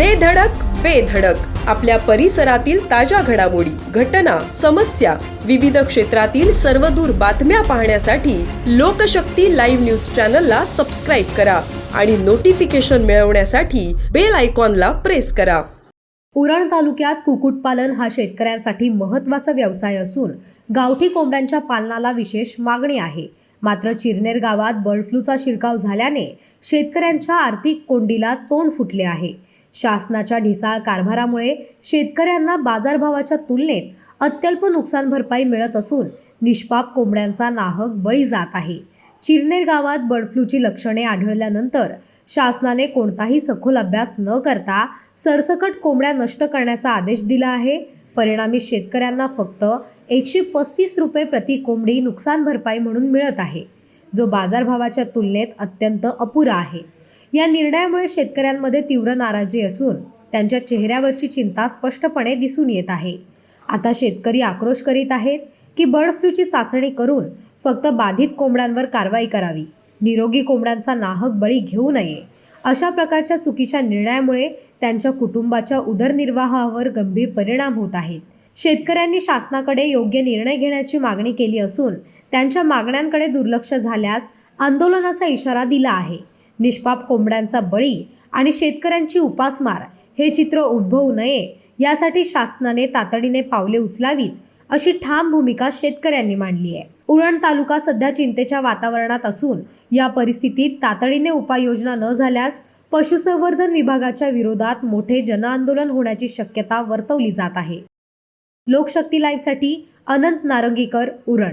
दे धडक बेधडक आपल्या परिसरातील ताज्या घडामोडी घटना समस्या विविध क्षेत्रातील सर्वदूर बातम्या पाहण्यासाठी लोकशक्ती लाईव्ह न्यूज चॅनलला सबस्क्राईब करा आणि नोटिफिकेशन मिळवण्यासाठी बेल आयकॉनला प्रेस करा. पुराण तालुक्यात कुक्कुटपालन हा शेतकऱ्यांसाठी महत्त्वाचा व्यवसाय असून गावठी कोंबड्यांच्या पालनाला विशेष मागणी आहे. मात्र चिरनेर गावात बर्ड फ्लूचा शिरकाव झाल्याने शेतकऱ्यांच्या आर्थिक कोंडीला तोंड फुटले आहे. शासनाच्या ढिसाळ कारभारामुळे शेतकऱ्यांना बाजारभावाच्या तुलनेत अत्यल्प नुकसान भरपाई मिळत असून निष्पाप कोंबड्यांचा नाहक बळी जात आहे. चिरनेर गावात बर्ड फ्लूची लक्षणे आढळल्यानंतर शासनाने कोणताही सखोल अभ्यास न करता सरसकट कोंबड्या नष्ट करण्याचा आदेश दिला आहे. परिणामी शेतकऱ्यांना फक्त एकशे पस्तीस रुपये प्रति कोंबडी नुकसान भरपाई म्हणून मिळत आहे जो बाजारभावाच्या तुलनेत अत्यंत अपुरा आहे. या निर्णयामुळे शेतकऱ्यांमध्ये तीव्र नाराजी असून त्यांच्या चेहऱ्यावरची चिंता स्पष्टपणे दिसून येत आहे. आता शेतकरी आक्रोश करीत आहेत की बर्ड फ्लूची चाचणी करून फक्त बाधित कोंबड्यांवर कारवाई करावी. निरोगी कोंबड्यांचा नाहक बळी घेऊ नये. अशा प्रकारच्या चुकीच्या निर्णयामुळे त्यांच्या कुटुंबाच्या उदरनिर्वाहावर गंभीर परिणाम होत आहेत. शेतकऱ्यांनी शासनाकडे योग्य निर्णय घेण्याची मागणी केली असून त्यांच्या मागण्यांकडे दुर्लक्ष झाल्यास आंदोलनाचा इशारा दिला आहे. निष्पाप कोंबड्यांचा बळी आणि शेतकऱ्यांची उपासमार हे चित्र उद्भवू नये यासाठी शासनाने तातडीने पावले उचलावीत अशी ठाम भूमिका शेतकऱ्यांनी मांडली आहे. उरण तालुका सध्या चिंतेच्या वातावरणात असून या परिस्थितीत तातडीने उपाययोजना न झाल्यास पशुसंवर्धन विभागाच्या विरोधात मोठे जनआंदोलन होण्याची शक्यता वर्तवली जात आहे. लोकशक्ती लाईव्हसाठी अनंत नारंगीकर उरण.